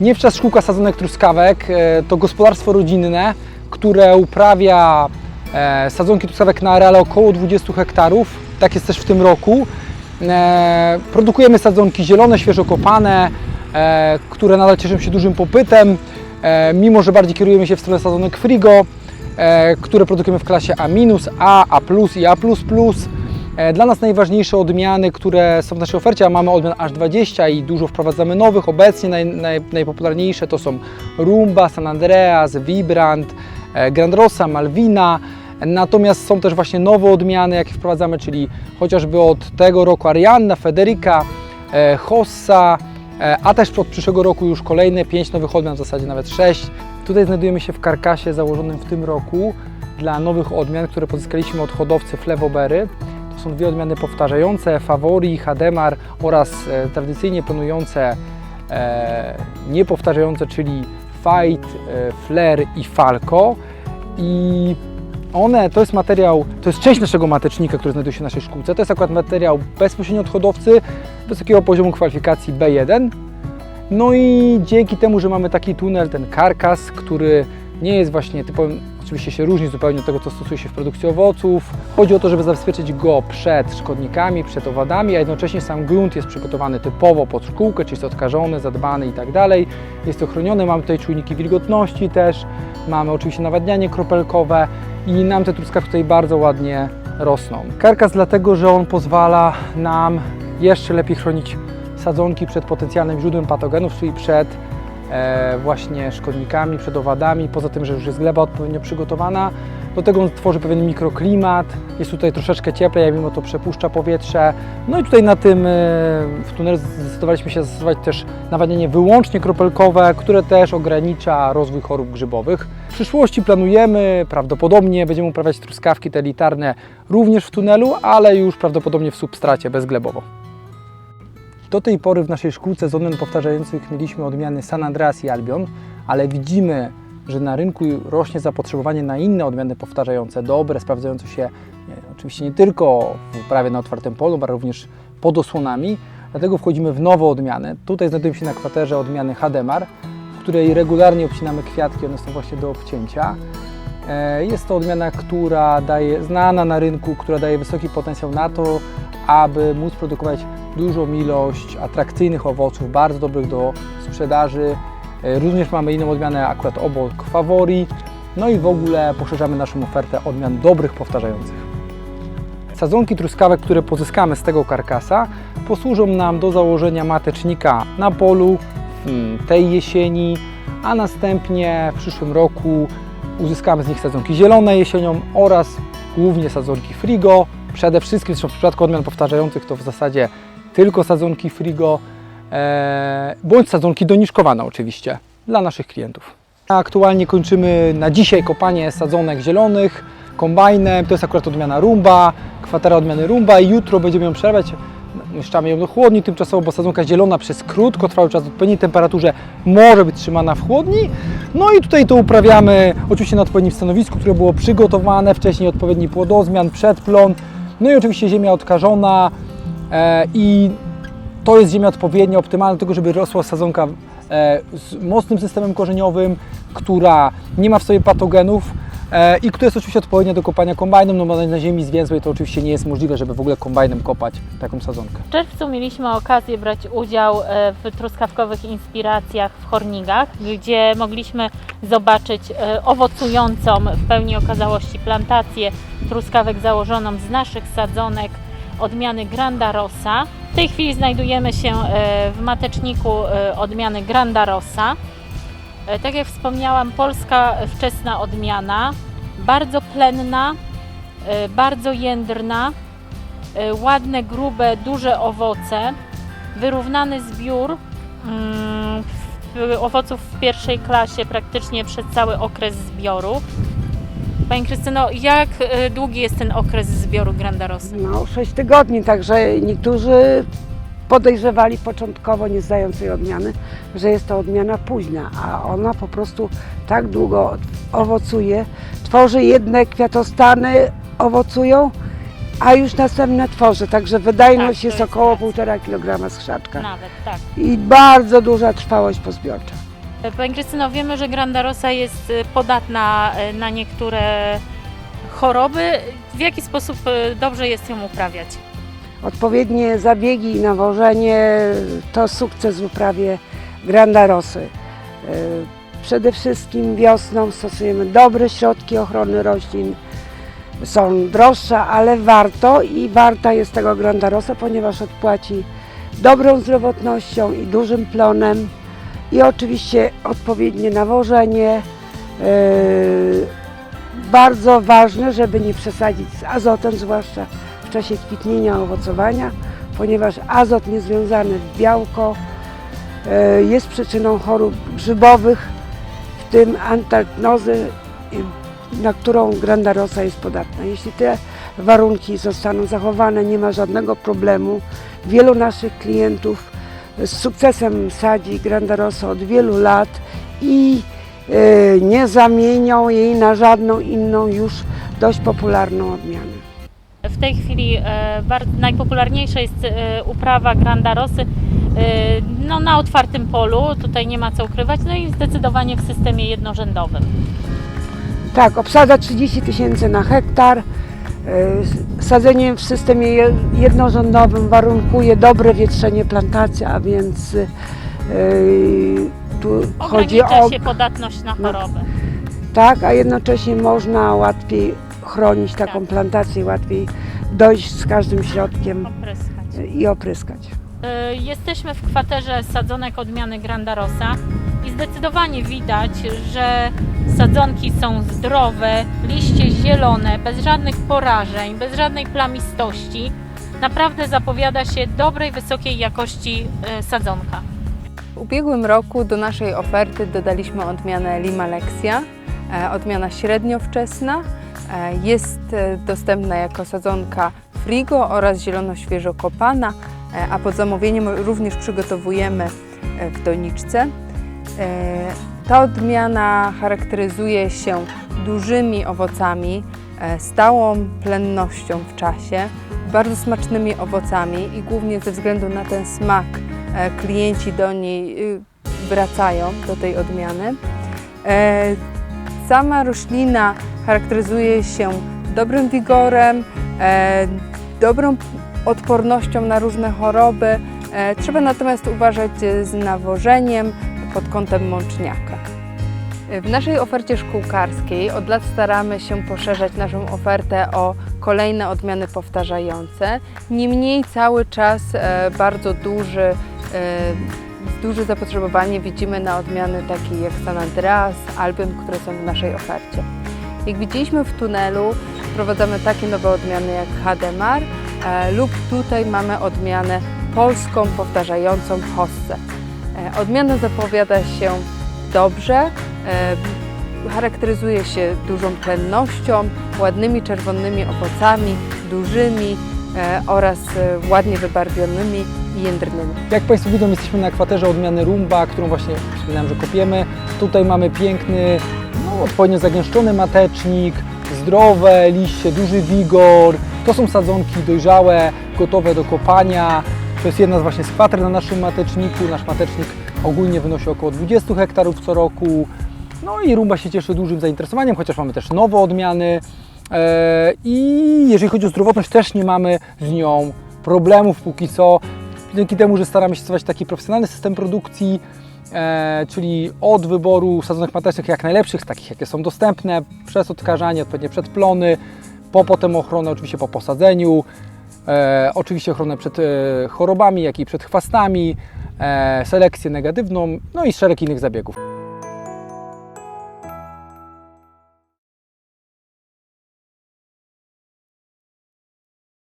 Niewczas Szkółka Sadzonek Truskawek e, to gospodarstwo rodzinne, które uprawia e, sadzonki truskawek na areale około 20 hektarów. Tak jest też w tym roku. E, Produkujemy sadzonki zielone, świeżo kopane, które nadal cieszą się dużym popytem, mimo że bardziej kierujemy się w stronę sadzonek Frigo, które produkujemy w klasie A-, A, A+, i A++. E, Dla nas najważniejsze odmiany, które są w naszej ofercie, a mamy odmian aż 20 i dużo wprowadzamy nowych. Obecnie naj, naj, najpopularniejsze to są Rumba, San Andreas, Vibrant, e, Grand Rosa, Malvina. Natomiast są też właśnie nowe odmiany, jakie wprowadzamy, czyli chociażby od tego roku Arianna, Federica, e, Hossa, a też od przyszłego roku już kolejne 5 nowych odmian, w zasadzie nawet 6. Tutaj znajdujemy się w karkasie założonym w tym roku dla nowych odmian, które pozyskaliśmy od hodowcy Flevobery. Są dwie odmiany powtarzające, Favori, Hademar oraz e, tradycyjnie planujące e, niepowtarzające, czyli Fight, e, Flair i Falco. I one, to jest materiał, to jest część naszego matecznika, który znajduje się w naszej szkółce. To jest akurat materiał bezpośrednio od hodowcy, wysokiego poziomu kwalifikacji B1. No i dzięki temu, że mamy taki tunel, ten karkas, który nie jest właśnie typowym, oczywiście się różni zupełnie od tego, co stosuje się w produkcji owoców. Chodzi o to, żeby zabezpieczyć go przed szkodnikami, przed owadami, a jednocześnie sam grunt jest przygotowany typowo pod szkółkę, czyli jest odkażony, zadbany i tak dalej. Jest to chroniony, mamy tutaj czujniki wilgotności też, mamy oczywiście nawadnianie kropelkowe i nam te truskawki tutaj bardzo ładnie rosną. Karkas dlatego, że on pozwala nam jeszcze lepiej chronić sadzonki przed potencjalnym źródłem patogenów, czyli przed właśnie szkodnikami, przed owadami. Poza tym, że już jest gleba odpowiednio przygotowana, do tego on tworzy pewien mikroklimat. Jest tutaj troszeczkę cieplej, a mimo to przepuszcza powietrze. No i tutaj na tym e, w tunelu zdecydowaliśmy się zastosować też nawadnianie wyłącznie kropelkowe, które też ogranicza rozwój chorób grzybowych. W przyszłości planujemy, prawdopodobnie będziemy uprawiać truskawki te elitarne również w tunelu, ale już prawdopodobnie w substracie bezglebowo. Do tej pory w naszej szkółce z odmian powtarzających mieliśmy odmiany San Andreas i Albion, ale widzimy, że na rynku rośnie zapotrzebowanie na inne odmiany powtarzające, dobre, sprawdzające się nie, oczywiście nie tylko w uprawie na otwartym polu, ale również pod osłonami. Dlatego wchodzimy w nowe odmiany. Tutaj znajdują się na kwaterze odmiany Hademar, w której regularnie obcinamy kwiatki, one są właśnie do obcięcia. E, Jest to odmiana, która daje, znana na rynku, która daje wysoki potencjał na to, aby móc produkować dużą ilość atrakcyjnych owoców, bardzo dobrych do sprzedaży. E, Również mamy inną odmianę akurat obok Favori. No i w ogóle poszerzamy naszą ofertę odmian dobrych, powtarzających. Sadzonki truskawek, które pozyskamy z tego karkasa, posłużą nam do założenia matecznika na polu mm, tej jesieni, a następnie w przyszłym roku uzyskamy z nich sadzonki zielone jesienią oraz głównie sadzonki frigo. Przede wszystkim, zresztą w przypadku odmian powtarzających to w zasadzie tylko sadzonki frigo, e, bądź sadzonki doniszkowane oczywiście dla naszych klientów. Aktualnie kończymy na dzisiaj kopanie sadzonek zielonych kombajnem. To jest akurat odmiana rumba, kwatera odmiany rumba i jutro będziemy ją przerabiać. Umieszczamy ją do chłodni tymczasowo, bo sadzonka zielona przez krótkotrwały czas w odpowiedniej temperaturze może być trzymana w chłodni. No i tutaj to uprawiamy oczywiście na odpowiednim stanowisku, które było przygotowane wcześniej, odpowiedni płodozmian, przedplon. No i oczywiście ziemia odkażona i to jest ziemia odpowiednia, optymalna do tego, żeby rosła sadzonka e, z mocnym systemem korzeniowym, która nie ma w sobie patogenów e, i która jest oczywiście odpowiednia do kopania kombajnem, no bo na ziemi zwięzłej to oczywiście nie jest możliwe, żeby w ogóle kombajnem kopać taką sadzonkę. W czerwcu mieliśmy okazję brać udział e, w truskawkowych inspiracjach w Hornigach, gdzie mogliśmy zobaczyć e, owocującą w pełni okazałości plantację truskawek założoną z naszych sadzonek odmiany Granda Rosa. W tej chwili znajdujemy się e, w mateczniku e, odmiany Granda Rosa. E, Tak jak wspomniałam, polska wczesna odmiana, bardzo plenna, bardzo jędrna, ładne, grube, duże owoce, wyrównany zbiór mm, owoców w pierwszej klasie praktycznie przez cały okres zbioru. Pani Krystyno, jak e, długi jest ten okres zbioru Grandarosy? No, 6 tygodni, także niektórzy podejrzewali początkowo, nie zdając tej odmiany, że jest to odmiana późna, a ona po prostu tak długo owocuje, tworzy jedne kwiatostany, owocują, a już następne tworzy, także wydajność Tak, jest jest około racja. 1,5 kg z krzaczka Nawet, tak. i bardzo duża trwałość pozbiorcza. Pani Krystyno, wiemy, że Grandarosa jest y, podatna y, na niektóre choroby. W jaki sposób y, dobrze jest ją uprawiać? Odpowiednie zabiegi i nawożenie to sukces w uprawie Grandarosy. Przede wszystkim wiosną stosujemy dobre środki ochrony roślin. Są droższe, ale warto i warta jest tego Grandarosa, ponieważ odpłaci dobrą zdrowotnością i dużym plonem. I oczywiście odpowiednie nawożenie. Yy, Bardzo ważne, żeby nie przesadzić z azotem, zwłaszcza w czasie kwitnienia, owocowania, ponieważ azot niezwiązany w białko e, jest przyczyną chorób grzybowych, w tym antarknozy, na którą Grandarosa jest podatna. Jeśli te warunki zostaną zachowane, nie ma żadnego problemu. Wielu naszych klientów z sukcesem sadzi Grandarosę od wielu lat i e, nie zamienią jej na żadną inną już dość popularną odmianę. W tej chwili e, najpopularniejsza jest e, uprawa Grandarosy no, na otwartym polu, tutaj nie ma co ukrywać, no i zdecydowanie w systemie jednorzędowym. Tak, obsada 30 tysięcy na hektar. E, Sadzenie w systemie je- jednorzędowym warunkuje dobre wietrzenie plantacji, a więc e, tu chodzi Ogranicza o się podatność na no, choroby. tak, a jednocześnie można łatwiej chronić taką Tak. plantację, łatwiej dojść z każdym środkiem Opryskać. i opryskać. E, Jesteśmy w kwaterze sadzonek odmiany Grandarosa i zdecydowanie widać, że sadzonki są zdrowe, liście zielone, bez żadnych porażeń, bez żadnej plamistości. Naprawdę zapowiada się dobrej, wysokiej jakości e, sadzonka. W ubiegłym roku do naszej oferty dodaliśmy odmianę Lima Lexia, e, odmiana średnio wczesna. E, Jest dostępna jako sadzonka frigo oraz zielono-świeżo kopana, e, a pod zamówieniem również przygotowujemy w doniczce. Ta odmiana charakteryzuje się dużymi owocami, e, stałą plennością w czasie, bardzo smacznymi owocami i głównie ze względu na ten smak e, klienci do niej y, wracają, do tej odmiany. E, Sama roślina charakteryzuje się dobrym wigorem, dobrą odpornością na różne choroby. Trzeba natomiast uważać z nawożeniem pod kątem mączniaka. W naszej ofercie szkółkarskiej od lat staramy się poszerzać naszą ofertę o kolejne odmiany powtarzające. Niemniej cały czas e, bardzo duży, e, duże zapotrzebowanie widzimy na odmiany takie jak San Andreas, Albion, które są w naszej ofercie. Jak widzieliśmy w tunelu, wprowadzamy takie nowe odmiany jak Hademar e, lub tutaj mamy odmianę polską powtarzającą Hosse. E, Odmiana zapowiada się dobrze, charakteryzuje się dużą plennością, ładnymi czerwonymi owocami, dużymi e, oraz e, ładnie wybarwionymi i jędrnymi. Jak Państwo widzą, jesteśmy na kwaterze odmiany Rumba, którą właśnie wspominałem, że kopiemy. Tutaj mamy piękny, no, odpowiednio zagęszczony matecznik, zdrowe liście, duży wigor. To są sadzonki dojrzałe, gotowe do kopania. To jest jedna z właśnie z kwater na naszym mateczniku. Nasz matecznik ogólnie wynosi około 20 hektarów co roku. No i Rumba się cieszy dużym zainteresowaniem, chociaż mamy też nowe odmiany. E, I jeżeli chodzi o zdrowotność, też nie mamy z nią problemów póki co. Dzięki temu, że staramy się stosować taki profesjonalny system produkcji, e, czyli od wyboru sadzonek matecznych jak najlepszych, takich jakie są dostępne, przez odkażanie, odpowiednie przedplony, po potem ochronę oczywiście po posadzeniu, e, oczywiście ochronę przed chorobami, jak i przed chwastami, selekcję negatywną, no i szereg innych zabiegów.